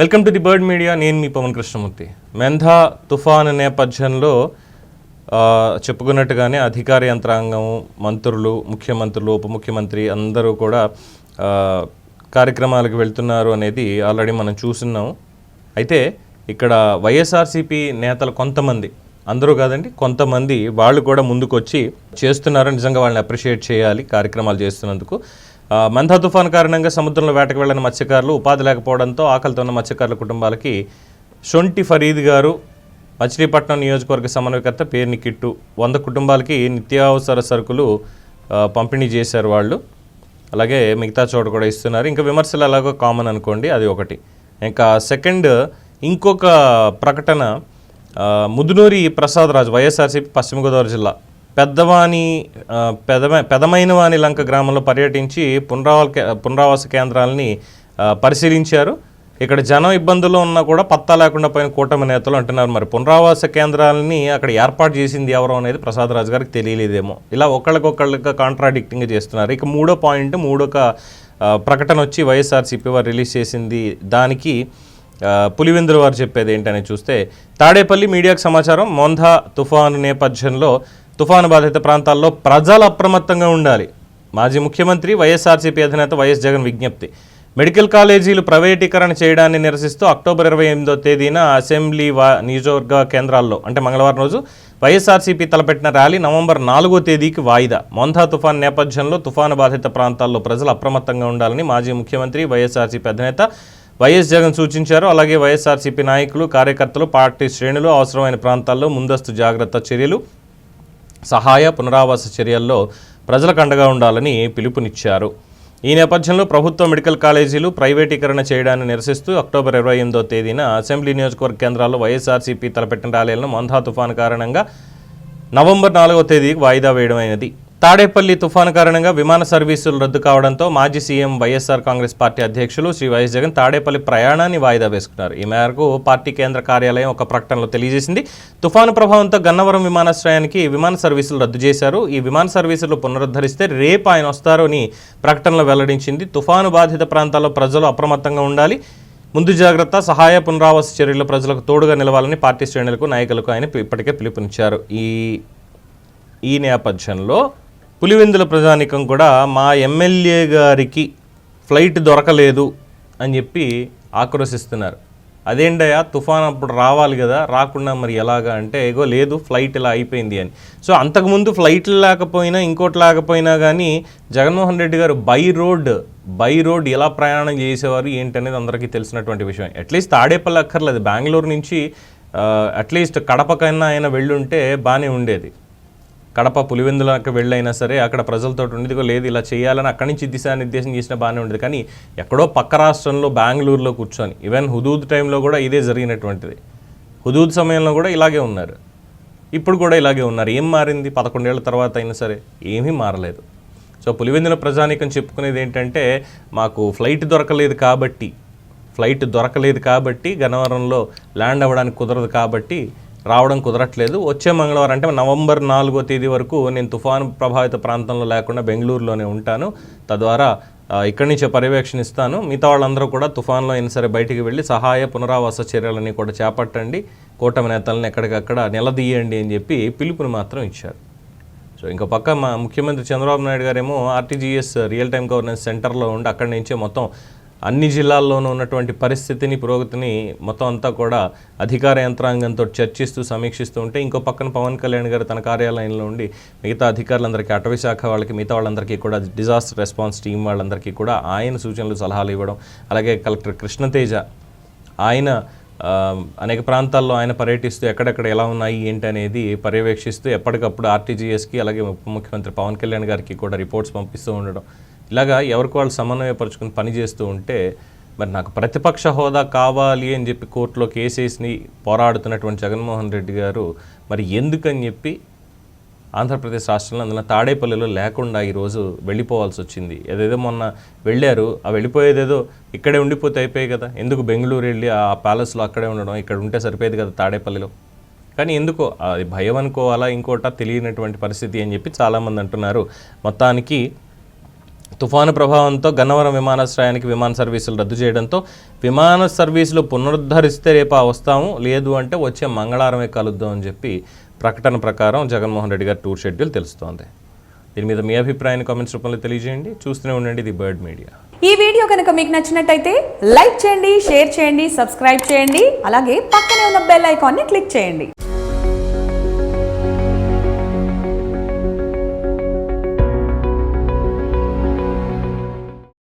Welcome to the bird media నేను మీ పవన్ కృష్ణమూర్తి. మెంధా తుఫాను నేపథ్యంలో చెప్పుకున్నట్టుగానే అధికార యంత్రాంగం మంత్రులు ముఖ్యమంత్రులు ఉప ముఖ్యమంత్రి అందరూ కూడా కార్యక్రమాలకు వెళ్తున్నారు అనేది ఆల్రెడీ మనం చూస్తున్నాం. అయితే ఇక్కడ వైఎస్ఆర్సీపీ నేతలు కొంతమంది అందరూ కాదండి కొంతమంది వాళ్ళు కూడా ముందుకొచ్చి చేస్తున్నారు నిజంగా వాళ్ళని అప్రిషియేట్ చేయాలి కార్యక్రమాలు చేస్తున్నందుకు. మంథా తుఫాన్ కారణంగా సముద్రంలో వేటకు వెళ్ళిన మత్స్యకారులు ఉపాధి లేకపోవడంతో ఆకలితో ఉన్న మత్స్యకారుల కుటుంబాలకి షొంటి ఫరీద్ గారు మచిలీపట్నం నియోజకవర్గ సమన్వయకర్త పేరుని కిట్టు వంద కుటుంబాలకి నిత్యావసర సరుకులు పంపిణీ చేశారు వాళ్ళు. అలాగే మిగతా చోట కూడా ఇస్తున్నారు. ఇంకా విమర్శలు ఎలాగో కామన్ అనుకోండి అది ఒకటి. ఇంకా సెకండ్ ఇంకొక ప్రకటన ముదునూరి ప్రసాద్ రాజు వైఎస్ఆర్సీపీ పశ్చిమ గోదావరి జిల్లా. పెద్దవాణి పెదమ పెదమైన వాణి లంక గ్రామంలో పర్యటించి పునరావాల కే- పునరావాస కేంద్రాలని పరిశీలించారు. ఇక్కడ జనం ఇబ్బందుల్లో ఉన్నా కూడా పత్తా లేకుండా పోయిన కూటమి నేతలు అంటున్నారు. మరి పునరావాస కేంద్రాలని అక్కడ ఏర్పాటు చేసింది ఎవరు అనేది ప్రసాద్ రాజు గారికి తెలియలేదేమో. ఇలా ఒకళ్ళకొకళ్ళకి కాంట్రాడిక్టింగ్ చేస్తున్నారు. ఇక మూడో పాయింట్ మూడొక ప్రకటన వచ్చి వైఎస్ఆర్సీపీ వారు రిలీజ్ చేసింది. దానికి పులివెందుల వారు చెప్పేది ఏంటని చూస్తే తాడేపల్లి మీడియాకు సమాచారం మోంధా తుఫాను నేపథ్యంలో తుఫాను బాధిత ప్రాంతాల్లో ప్రజలు అప్రమత్తంగా ఉండాలి. మాజీ ముఖ్యమంత్రి వైఎస్ఆర్సీపీ అధినేత వైఎస్ జగన్ విజ్ఞప్తి. మెడికల్ కాలేజీలు ప్రైవేటీకరణ చేయడాన్ని నిరసిస్తూ అక్టోబర్ ఇరవై ఎనిమిదో తేదీన అసెంబ్లీ వా నియోజకవర్గ కేంద్రాల్లో అంటే మంగళవారం రోజు వైఎస్ఆర్సీపీ తలపెట్టిన ర్యాలీ నవంబర్ నాలుగో తేదీకి వాయిదా. మొంధా తుఫాన్ నేపథ్యంలో తుఫాను బాధిత ప్రాంతాల్లో ప్రజలు అప్రమత్తంగా ఉండాలని మాజీ ముఖ్యమంత్రి వైఎస్ఆర్సీపీ అధినేత వైఎస్ జగన్ సూచించారు. అలాగే వైఎస్ఆర్సీపీ నాయకులు కార్యకర్తలు పార్టీ శ్రేణులు అవసరమైన ప్రాంతాల్లో ముందస్తు జాగ్రత్త చర్యలు సహాయ పునరావాస చర్యల్లో ప్రజలకు అండగా ఉండాలని పిలుపునిచ్చారు. ఈ నేపథ్యంలో ప్రభుత్వ మెడికల్ కాలేజీలు ప్రైవేటీకరణ చేయడాన్ని నిరసిస్తూ అక్టోబర్ ఇరవై ఎనిమిదో తేదీన అసెంబ్లీ నియోజకవర్గ కేంద్రాల్లో వైఎస్ఆర్సీపీ తలపెట్టిన ర్యాలీలను మంధా తుఫాను కారణంగా నవంబర్ నాలుగో తేదీకి వాయిదా వేయడమైనది తాడేపల్లి తుఫాను కారణంగా విమాన సర్వీసులు రద్దు కావడంతో మాజీ సీఎం వైఎస్ఆర్ కాంగ్రెస్ పార్టీ అధ్యక్షులు శ్రీ వైఎస్ జగన్ తాడేపల్లి ప్రయాణాన్ని వాయిదా వేసుకున్నారు. ఈ మేరకు పార్టీ కేంద్ర కార్యాలయం ఒక ప్రకటనలో తెలియజేసింది. తుఫాను ప్రభావంతో గన్నవరం విమానాశ్రయానికి విమాన సర్వీసులు రద్దు చేశారు. ఈ విమాన సర్వీసులు పునరుద్ధరిస్తే రేపు ఆయన వస్తారని అని ప్రకటనలో వెల్లడించింది. తుఫాను బాధిత ప్రాంతాల్లో ప్రజలు అప్రమత్తంగా ఉండాలి. ముందు జాగ్రత్త సహాయ పునరావాస చర్యలు ప్రజలకు తోడుగా నిలవాలని పార్టీ శ్రేణులకు నాయకులకు ఆయన ఇప్పటికే పిలుపునిచ్చారు. ఈ ఈ నేపథ్యంలో పులివెందుల ప్రజానికం కూడా మా ఎమ్మెల్యే గారికి ఫ్లైట్ దొరకలేదు అని చెప్పి ఆక్రోశిస్తున్నారు. అదేంటయ్యా తుఫాన్ అప్పుడు రావాలి కదా రాకుండా మరి ఎలాగా అంటే ఏగో లేదు ఫ్లైట్ ఇలా అయిపోయింది అని. సో అంతకుముందు ఫ్లైట్లు లేకపోయినా ఇంకోటి లేకపోయినా కానీ జగన్మోహన్ రెడ్డి గారు బై రోడ్ బై రోడ్ ఎలా ప్రయాణం చేసేవారు ఏంటనేది అందరికీ తెలిసినటువంటి విషయం. అట్లీస్ట్ తాడేపల్లి అక్కర్లేదు. బెంగళూరు నుంచి అట్లీస్ట్ కడపకైనా ఆయన వెళ్ళుంటే బాగానే ఉండేది. కడప పులివెందులకు వెళ్ళైనా సరే అక్కడ ప్రజలతో ఉండేదిగో లేదు ఇలా చేయాలని అక్కడి నుంచి దిశానిర్దేశం చేసిన బాగానే ఉండేది. కానీ ఎక్కడో పక్క రాష్ట్రంలో బెంగళూరులో కూర్చొని ఈవెన్ హుదూద్ టైంలో కూడా ఇదే జరిగినటువంటిది. హుదూద్ సమయంలో కూడా ఇలాగే ఉన్నారు. ఇప్పుడు కూడా ఇలాగే ఉన్నారు. ఏం మారింది? పదకొండేళ్ళ తర్వాత అయినా సరే ఏమీ మారలేదు. సో పులివెందుల ప్రజానీకం చెప్పుకునేది ఏంటంటే మాకు ఫ్లైట్ దొరకలేదు కాబట్టి ఫ్లైట్ దొరకలేదు కాబట్టి గన్నవరంలో ల్యాండ్ అవ్వడానికి కుదరదు కాబట్టి రావడం కుదరట్లేదు. వచ్చే మంగళవారం అంటే నవంబర్ నాలుగో తేదీ వరకు నేను తుఫాను ప్రభావిత ప్రాంతంలో లేకుండా బెంగళూరులోనే ఉంటాను. తద్వారా ఇక్కడి నుంచే పర్యవేక్షణిస్తాను మిగతా వాళ్ళందరూ కూడా తుఫాన్లో అయినా సరే బయటికి వెళ్ళి సహాయ పునరావాస చర్యలని కూడా చేపట్టండి. కూటమి నేతలను ఎక్కడికక్కడ నిలదీయండి అని చెప్పి పిలుపుని మాత్రం ఇచ్చారు. సో ఇంకో పక్క మా ముఖ్యమంత్రి చంద్రబాబు నాయుడు గారేమో ఆర్టీజీఎస్ రియల్ టైం గవర్నెన్స్ సెంటర్లో ఉండి అక్కడి నుంచే మొత్తం అన్ని జిల్లాల్లోనూ ఉన్నటువంటి పరిస్థితిని పురోగతిని మొత్తం అంతా కూడా అధికార యంత్రాంగంతో చర్చిస్తూ సమీక్షిస్తూ ఉంటే ఇంకో పక్కన పవన్ కళ్యాణ్ గారు తన కార్యాలయంలో ఉండి మిగతా అధికారులందరికీ అటవీ శాఖ వాళ్ళకి మిగతా వాళ్ళందరికీ కూడా డిజాస్టర్ రెస్పాన్స్ టీం వాళ్ళందరికీ కూడా ఆయన సూచనలు సలహాలు ఇవ్వడం అలాగే కలెక్టర్ కృష్ణతేజ ఆయన అనేక ప్రాంతాల్లో ఆయన పర్యటిస్తూ ఎక్కడెక్కడ ఎలా ఉన్నాయి ఏంటి అనేది పర్యవేక్షిస్తూ ఎప్పటికప్పుడు ఆర్టీజీఎస్కి అలాగే ఉప ముఖ్యమంత్రి పవన్ కళ్యాణ్ గారికి కూడా రిపోర్ట్స్ పంపిస్తూ ఉండడం. ఇలాగా ఎవరికి వాళ్ళు సమన్వయపరుచుకుని పనిచేస్తూ ఉంటే మరి నాకు ప్రతిపక్ష హోదా కావాలి అని చెప్పి కోర్టులో కేసెస్ని పోరాడుతున్నటువంటి జగన్మోహన్ రెడ్డి గారు మరి ఎందుకని చెప్పి ఆంధ్రప్రదేశ్ రాష్ట్రంలో అందులో తాడేపల్లిలో లేకుండా ఈరోజు వెళ్ళిపోవాల్సి వచ్చింది. ఏదేదో మొన్న వెళ్ళారు ఆ వెళ్ళిపోయేదేదో ఇక్కడే ఉండిపోతే అయిపోయాయి కదా. ఎందుకు బెంగళూరు వెళ్ళి ఆ ప్యాలెస్లో అక్కడే ఉండడం ఇక్కడ ఉంటే సరిపోయేది కదా తాడేపల్లిలో? కానీ ఎందుకో అది భయం అనుకోవాలా ఇంకోట తెలియనటువంటి పరిస్థితి అని చెప్పి చాలామంది అంటున్నారు. మొత్తానికి తుఫాను ప్రభావంతో గన్నవరం విమానాశ్రయానికి విమాన సర్వీసులు రద్దు చేయడంతో విమాన సర్వీసులు పునరుద్ధరిస్తే రేపు వస్తాము. లేదు అంటే వచ్చే మంగళవారమే కలుద్దాం అని చెప్పి ప్రకటన ప్రకారం జగన్మోహన్ రెడ్డి గారి టూర్ షెడ్యూల్ తెలుస్తోంది. దీని మీద మీ అభిప్రాయాన్ని కామెంట్స్ రూపంలో తెలియజేయండి. చూస్తూనే ఉండండి ది బర్డ్ మీడియా. ఈ వీడియో కనుక మీకు నచ్చినట్టయితే లైక్ చేయండి షేర్ చేయండి సబ్స్క్రైబ్ చేయండి అలాగే పక్కనే ఉన్న బెల్ ఐకాన్ని క్లిక్ చేయండి.